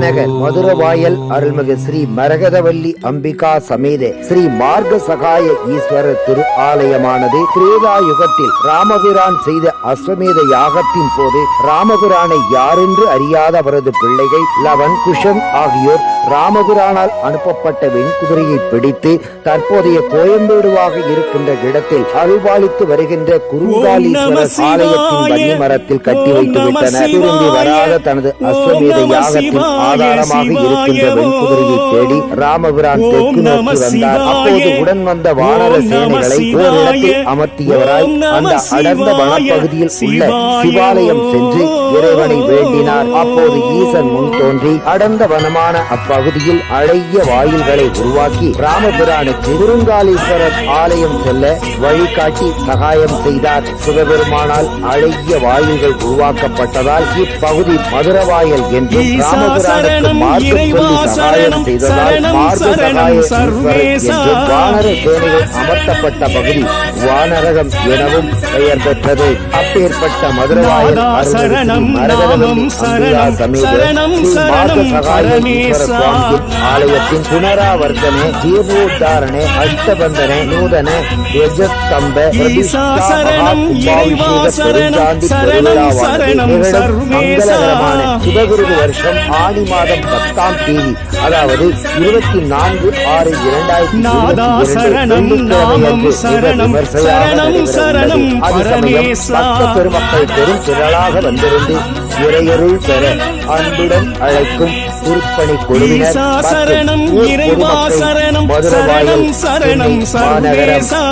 மாநகர் மதுரவாயல் அருள்மிகு ஸ்ரீ மரகதவல்லி அம்பிகா சமேத. ஸ்ரீ மார்க்க சகாய ஈஸ்வரர் திரு ஆலயமானது திரேதா யுகத்தில் ராமபிரான் செய்த அஸ்வமேத யாகத்தின் போது ராமபிரானை யாரென்று அறியாத அவரது பிள்ளைகள் லவன் குஷன் ஆகியோர் ராமபிரானால் அனுப்பப்பட்ட வெண்குதிரையை பிடித்து தற்போதைய கோயம்பேடுவாக இருக்கின்ற இடத்தில் அருள்பாலித்து வருகின்ற குருங்காலீஸ்வரர் ஆலயத்தின் வன்னி மரத்தில் கட்டி வைத்து விட்டனர். திரும்பி வராத தனது அஸ்வமேத யாகத்தின் ஆதாரமாக இருக்கின்ற வெண்குதிரையை தேடி ராமபிரான் தெற்கு நோக்கி வந்தார். அப்போது உடன் வந்த வானர சேனைகளை ஓரிடத்தில் அமர்த்தியவராய் அந்த அடர்ந்த வனப்பகுதியில் உள்ள சிவாலயம் சென்று இறைவனை வேண்டினார். அப்போது ஈசன் முன் தோன்றி அடர்ந்த வனமான அப்பகுதியில் அழகிய வாயில்களை உருவாக்கி ராமபிரானுக்கு குருங்காலீஸ்வரர் ஆலயம் செல்ல வழிகாட்டி சகாயம் செய்தார். சிவபெருமானால் அழகிய வாயில்கள் உருவாக்கப்பட்டதால் இப்பகுதி மதுரவாயல் என்றும் ராமபிரானுக்கு சரணம், இறைவா சொல்லி சகாயம் சரணம், செய்ததால் சரணம், மார்க்க சரணம், சகாய. என்றும் வானர சேனைகள் அமர்த்தப்பட்ட பகுதி வானரகம் எனவும் பெயர் பெற்றது. அப்பேற்பட்ட மதுரவாயல் ஸ்ரீ சரணம், சரணம், சரணம், ஸ்ரீ மார்க்க சரணம், ஆலயத்தின் புனராவர்த்தனை ஜீவோத்தாரணೆ அஷ்டபந்தನೆ நூதன சர்வேசா. மங்களகரமான வருஷம் ஆடி மாதம் பத்தாம் தேதி அதாவது இருபத்தி நான்கு ஆறு இரண்டாயிரத்தி. பெருமக்கள் பெரும் திரளாக வந்திருந்து இறையருள் பெற அன்புடன் அழைக்கும் ஈசா சரணம் இறைவா சரணம் சரணம் சரணம் சர்வேசா.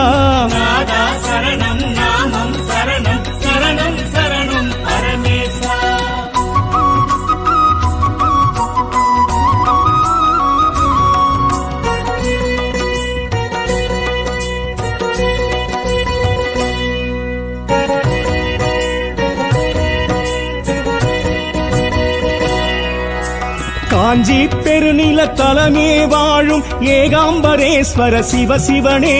காஞ்சி பெருநில தலமே வாழும் ஏகாம்பரேஸ்வர சிவ சிவனே.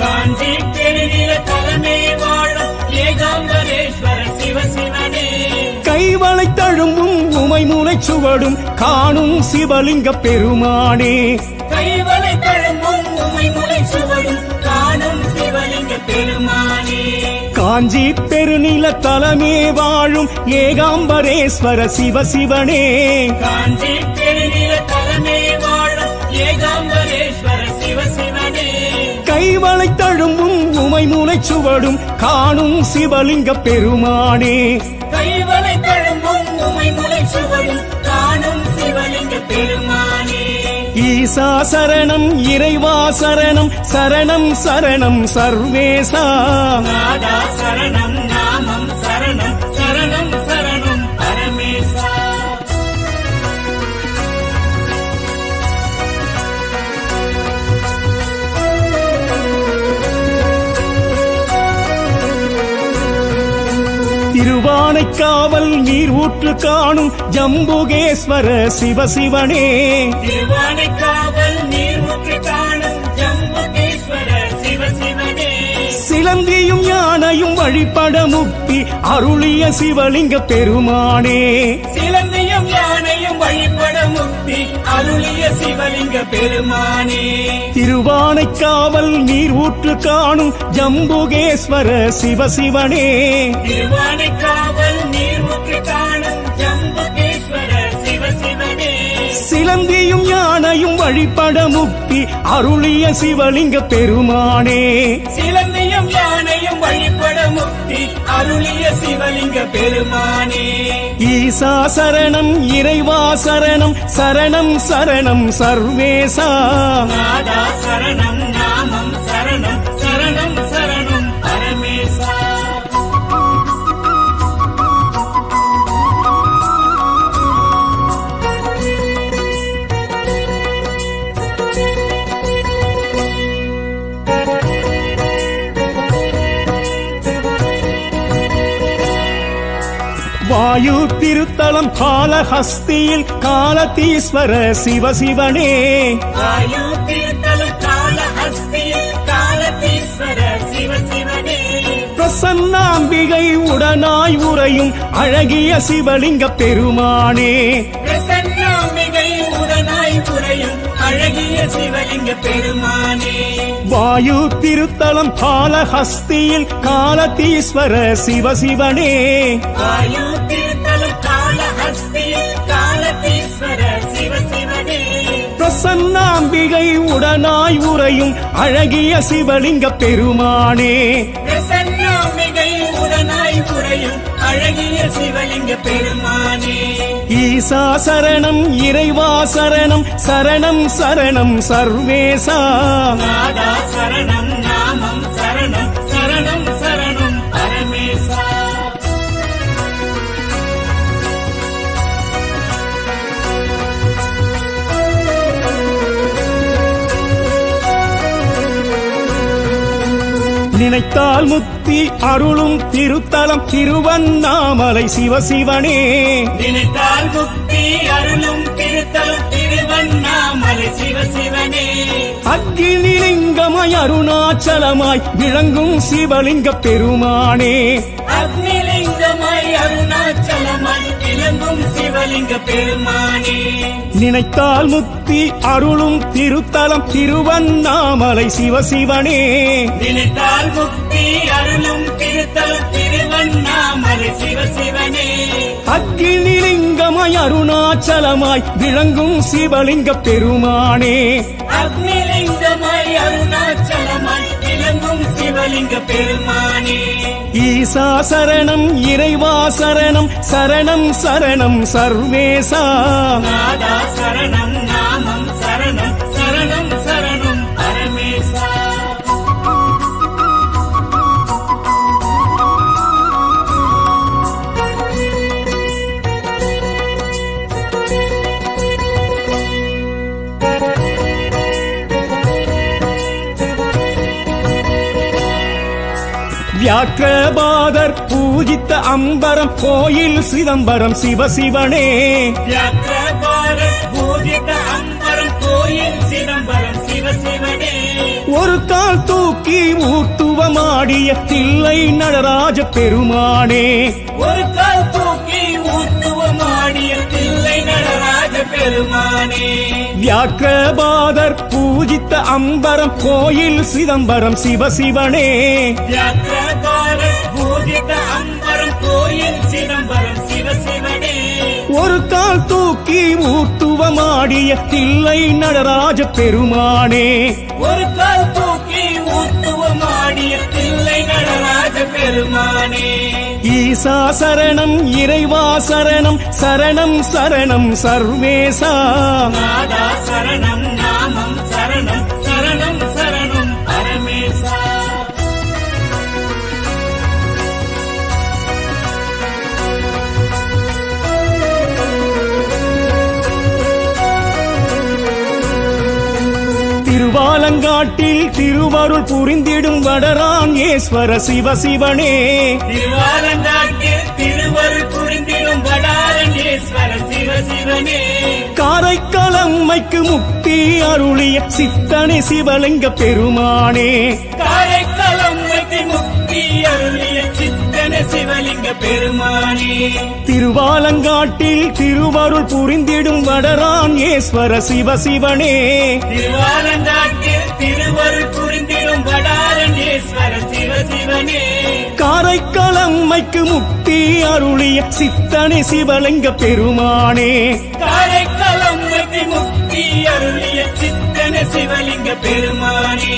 காஞ்சி பெருநில தலைமை வாழும் ஏகாம்பரேஸ்வர சிவசிவனே கைவளை தழும்பும் உமை மூலை சுவடும் காணும் சிவலிங்க பெருமானே. கைவளை தழும்பும் உமை முளை சுவடும் காஞ்சி பெருநில தலமே வாழும் ஏகாம்பரேஸ்வர சிவ சிவனே. காஞ்சி பெருநில தலைமை வாழும் ஏகாம்பரேஸ்வர சிவசிவனே கைவளை தழும்பும் உமை மூலை சுவடும் காணும் சிவலிங்க பெருமானே. கைவளை தழும்பும் உமை முளை சுவடும் காணும் சிவலிங்க பெருமானே. ஈசா சரணம் இறைவா சரணம் சரணம் சரணம் சர்வேசா. சரணம் திருவானை காவல் நீர் ஊற்று காணும் ஜம்புகேஸ்வர சிவசிவனே. திருவானை காவல் சிலந்தியும் யானையும் வழிபட முக்தி அருளிய சிவலிங்க பெருமானே. சிலந்தியும் யானையும் வழிபட முக்தி அருளிய சிவலிங்க பெருமானே. திருவானைக்காவல் நீர் ஊற்று காணும் ஜம்புகேஸ்வர சிவசிவனே. திருவானைக்காவல் நீர் ஊற்று காணும் சிலந்தியும் யானையும் வழிபட முக்தி அருளிய சிவலிங்க பெருமானே. சிலந்தியும் யானையும் வழிபட முக்தி அருளிய சிவலிங்க பெருமானே. ஈசா சரணம் இறைவா சரணம் சரணம் சரணம் சர்வேசா. நாதா சரணம் வாயு திருத்தலம் காலஹஸ்தியில் காலதீஸ்வர சிவசிவனே வாயு திருத்தலம் காலஹஸ்தியில் காலதீஸ்வர சிவசிவனே பிரசன்னாம்பிகை உடனாய் உறையும் அழகிய சிவலிங்க பெருமானே. பிரசன்னம் உறையும் அழகிய சிவலிங்க பெருமானே. வாயு திருத்தலம் காலஹஸ்தியில் காலதீஸ்வர சிவசிவனே வாயு பிரசன்னாம்பிகை உடனாய் உறையும் அழகிய சிவலிங்க பெருமானே. அழகிய சிவலிங்க பெருமானே. ஈசா சரணம் இறைவா சரணம் சரணம் சரணம் சர்வேசா. சரணம் நினைத்தால் முக்தி அருளும் திருத்தலம் திருவண்ணாமலை சிவசிவனே நினைத்தால் முக்தி அருளும் திருத்தலம் திருவண்ணாமலை சிவசிவனே அக்னிலிங்கமாய் அருணாச்சலமாய் விளங்கும் சிவலிங்க பெருமானே. அக்னிலிங்கமாய் அருணாச்சலமாய் சிவலிங்க பெருமானே. நினைத்தால் முக்தி அருளும் திருத்தலம் திருவண்ணாமலை சிவசிவனே நினைத்தால் முக்தி அருளும் திருத்தலம் திருவண்ணாமலை சிவசிவனே அக்னிலிங்கமாய் அருணாச்சலமாய் விளங்கும் சிவலிங்க பெருமானே. அக்னிலிங்கமாய் விளங்கும் சிவலிங்க பெருமானே. ஈசா சரணம் இறைவா சரணம் சரணம் சரணம் சர்வேசா. சரணம் வியாக்கிரபாதர் பூஜித்த அம்பரம் கோயில் சிதம்பரம் சிதம்பரம் சிவசிவனே ஒரு கால் தூக்கி ஊர்த்துவமாடிய தில்லை நடராஜ பெருமானே. ஒரு கால் தூக்கி ஊத்துவமாடிய தில்லை நடராஜ பெருமானே. வியாக்கிரபாதர் பூஜித்த அம்பரம் கோயில் சிதம்பரம் சிவசிவனே வியாக்கிரபாரத் தூக்கி ஊர்த்துவமாடிய தில்லை நடராஜ பெருமானே. ஒரு கால் தூக்கி ஊத்துவமாடிய தில்லை நடராஜ பெருமானே. ஈசா சரணம் இறைவா சரணம் சரணம் சரணம் சர்வேசா. சரணம் திருவாலங்காட்டில் திருவருள் புரிந்திடும் வடரான் ஈஸ்வர சிவசிவனே திருவாலங்காட்டில் திருவருள் புரிந்திடும் காரைக்காலம்மைக்கு முக்தி அருளிய சித்தனை சிவலிங்க பெருமானே. காரைக்காலம் வைத்து முக்தி அருளிய சிவலிங்க பெருமானே. திருவாலங்காட்டில் திருவருள் புரிந்திடும் வடரான் ஈஸ்வர சிவசிவனே திருவாலங்காட்டில் திருவருள் புரிந்திடும் வடாரண்யேஸ்வர சிவசிவனே காரைக்காலம்மைக்கு முக்தி அருளிய சித்தனை சிவலிங்க பெருமானே. காரைக்காலம் வைத்து முக்தி அருளிய சித்தன சிவலிங்க பெருமானே.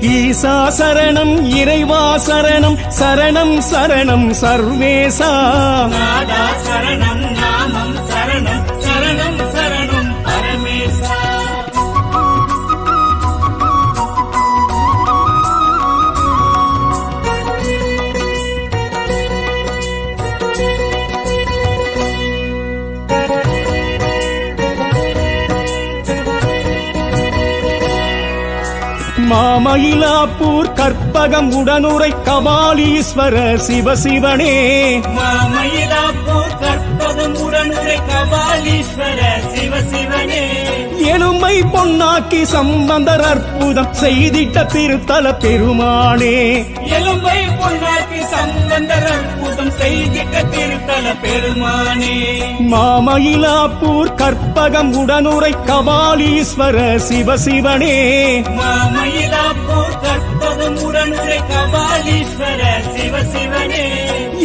ஈசா சரணம் இறைவா சரணம் சரணம் சரணம் சர்வேசா. நாதா சரணம் நாமம் சரணம். மாமயிலாப்பூர் கற்பகம் உடனுரை கபாலீஸ்வர சிவசிவனே மாமயிலாப்பூர் கற்பகம் உடனுரை கபாலீஸ்வர சிவசிவனே எலும்பை பொன்னாக்கி சம்பந்தர் அற்புதம் செய்திட்ட திருத்தல பெருமானே. எலும்பை பொன்னாக்கி சம்பந்தர் அற்புதம் திருத்தல பெருமானே. மாமயிலாப்பூர் கற்பகம் உடனுரை கபாலீஸ்வர சிவசிவனே மாமயிலாப்பூர் கற்பகம் உடனுரை கபாலீஸ்வர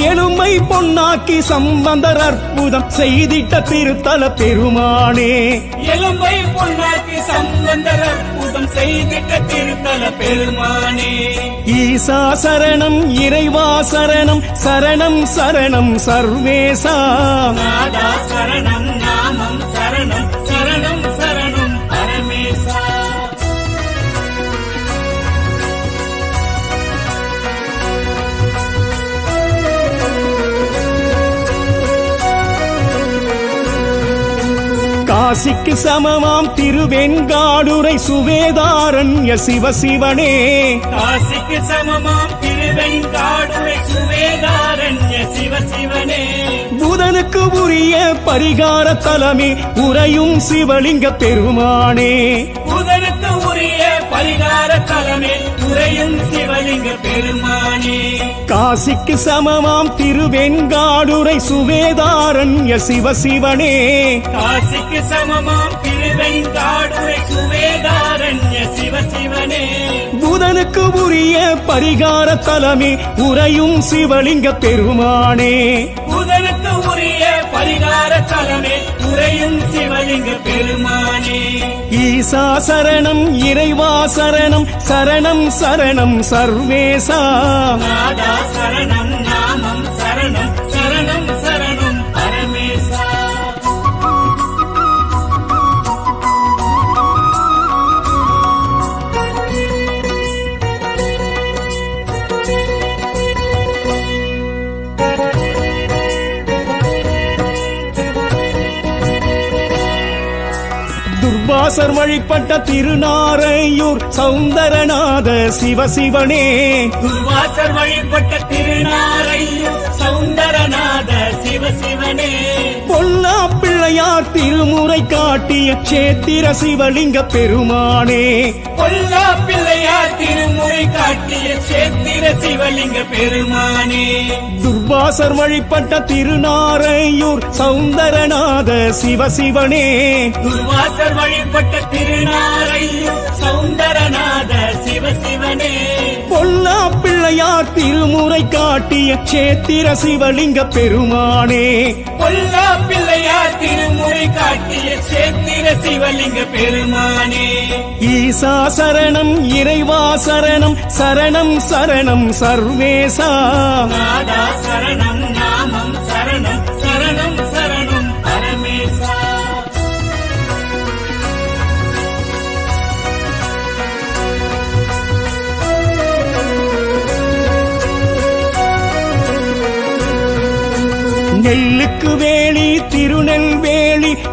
எலும்பை பொன்னாக்கி சம்பந்தர் அற்புதம் செய்திட்ட திருத்தல பெருமானே. எலும்பை பொன்னாக்கி சம்பந்தர் அற்புதம் செய்திட்ட திருத்தல பெருமானே. ஈசா சரணம் இறைவா சரணம் சரணம் சரணம் சர்வேசா. நாதா சரணம் காசிக்கு சமமாம் திருவெண்காடுரை சுவேதாரண்ய சிவசிவனே. காசிக்கு சமமாம் திருவெண்காடுரை சுவேதாரண்ய சிவசிவனே. புதனுக்கு உரிய பரிகார தலமே உறையும் சிவலிங்க பெருமானே. புதனுக்கு உரிய பரிகார தலமே பெருமானே காசிக்கு சமமாம் திருவெண்காடுரை சுவேதாரண்ய சிவசிவனே. காசிக்கு சமமாம் திருவெண்காடுரை சுவேதாரண்ய சிவசிவனே. புதனுக்கு உரிய பரிகார தலமே உறையும் சிவலிங்க பெருமானே. புதனுக்கு உரிய பரிகார தலமே உறையும் சிவலிங்க பெருமானே. ஈசா சரணம் இறைவா சரணம் சரணம் சரணம் சர்வேசா. சரணம் நாமம் துர்வாசர் வழிபட்ட திருநாரையூர் சௌந்தரநாத சிவசிவனே துர்வாசர் வழிபட்ட திருநாரையூர் சௌந்தரநாத சிவசிவனே பொல்லா பிள்ளையார் திருமுறை காட்டிய சேத்திர சிவலிங்க பெருமானே. பொல்லா பிள்ளையார் திருமுறை காட்டிய சேத்திர சிவலிங்க பெருமானே. துர்வாசர் வழிபட்ட திருநாரையூர் சௌந்தரநாத சிவசிவனே துர்வாசர் வழிபட்ட திருநாரையூர் சௌந்தரநாத சிவசிவனே பிள்ளையார் திருமுறை காட்டிய சேத்திர சிவலிங்க பெருமானே. பொல்லா பிள்ளையார் திருமுறை காட்டிய சேத்திர சிவலிங்க பெருமானே. ஈசா சரணம் இறைவா சரணம் சரணம் சரணம் சர்வேசா சரணம் நாமம்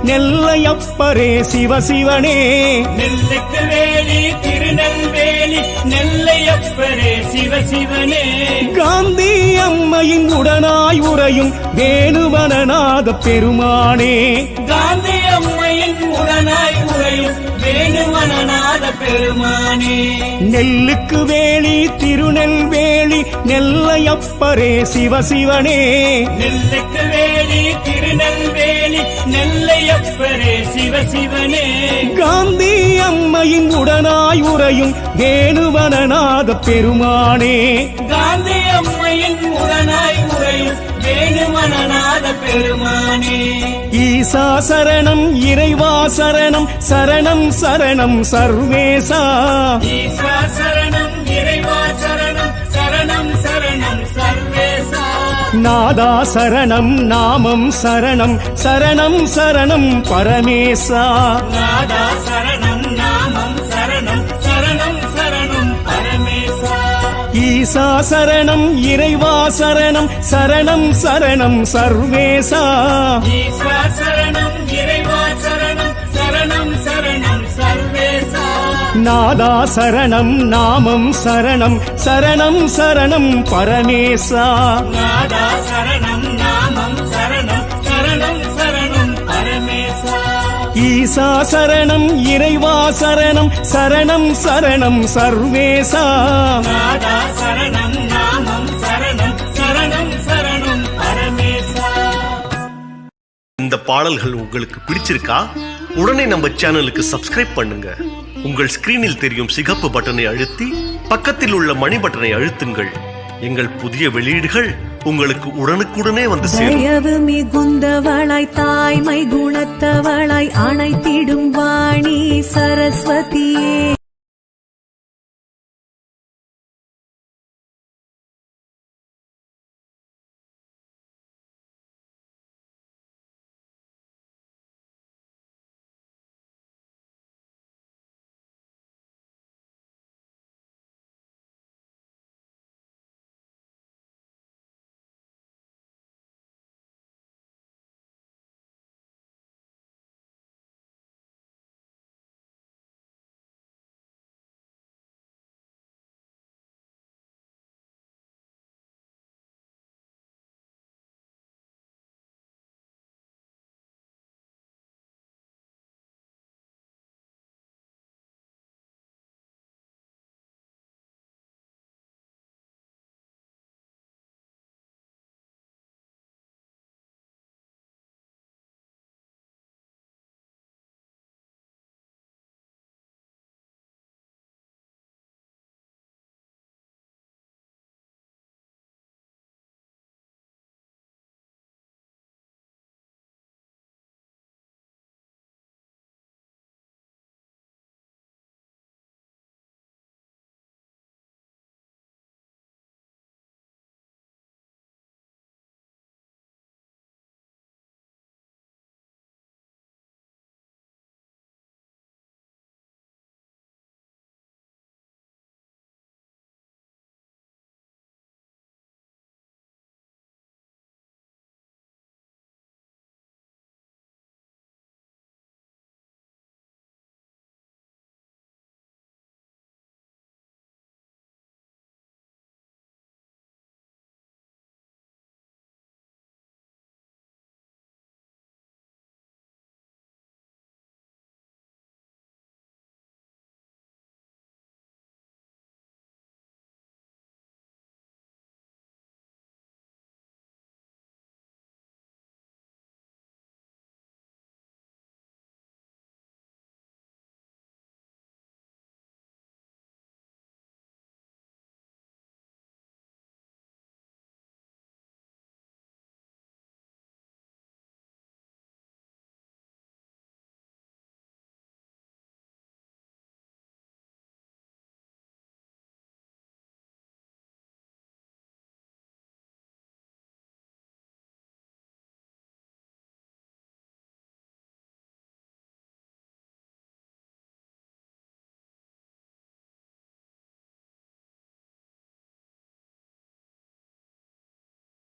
நெல்லையப்பரே சிவசிவனே நெல்லுக்கு வேலி திருநெல்வேலி நெல்லையப்பரே சிவசிவனே காந்தி அம்மையின் உடனாய் உறையும் வேணுவனநாத பெருமானே. காந்தி அம்மையின் உடனாய் உறையும் வேணுவனநாத பெருமானே. நெல்லுக்கு வேலி திருநெல்வேலி நெல்லையப்பரே சிவசிவனே நெல்லுக்கு வேலி திருநெல்வேலி நெல்லையப்பரே சிவசிவனே காந்தி அம்மையின் உடனாய் உறையும் வேணுவனநாத பெருமானே. காந்தி அம்மையின் உடனாய் உறையும் வேணுவனநாத பெருமானே. ஈசா சரணம் இறைவா சரணம் சரணம் சரணம் சர்வேசா. ஈஸ்வா சரணம் இறைவா சரணம் சரணம் சரணம் சர்வேசா. நாதா சரணம் நாமம் சரணம் சரணம் சரணம் பரமேசா. நாதா சரணம் ஈசா சரணம் இறைவா சரணம் சரணம் சரணம் சர்வேசா. சரணம் இறைவா சரணம் சரணம் சரணம் சர்வேசா. நாதா சரணம் நாமம் சரணம் சரணம் சரணம் பரமேசா. நாதா சரணம் ஈசா சரணம் இறைவா சரணம் சரணம் சரணம் சர்வேசா. நாதா சரணம் நாமம் சரணம் சரணம் சரணம் பரமேசா. இந்த பாடல்கள் உங்களுக்கு பிடிச்சிருக்கா? உடனே நம்ம சேனலுக்கு சப்ஸ்கிரைப் பண்ணுங்க. உங்கள் ஸ்கிரீனில் தெரியும் சிகப்பு பட்டனை அழுத்தி பக்கத்தில் உள்ள மணி பட்டனை அழுத்துங்கள். எங்கள் புதிய வெளியீடுகள் உங்களுக்கு உடனுக்குடனே வந்து சேரும். தயவு மிகுந்தவளாய் தாய்மை குணத்தவளாய் அணைத்திடும் வாணி சரஸ்வதி.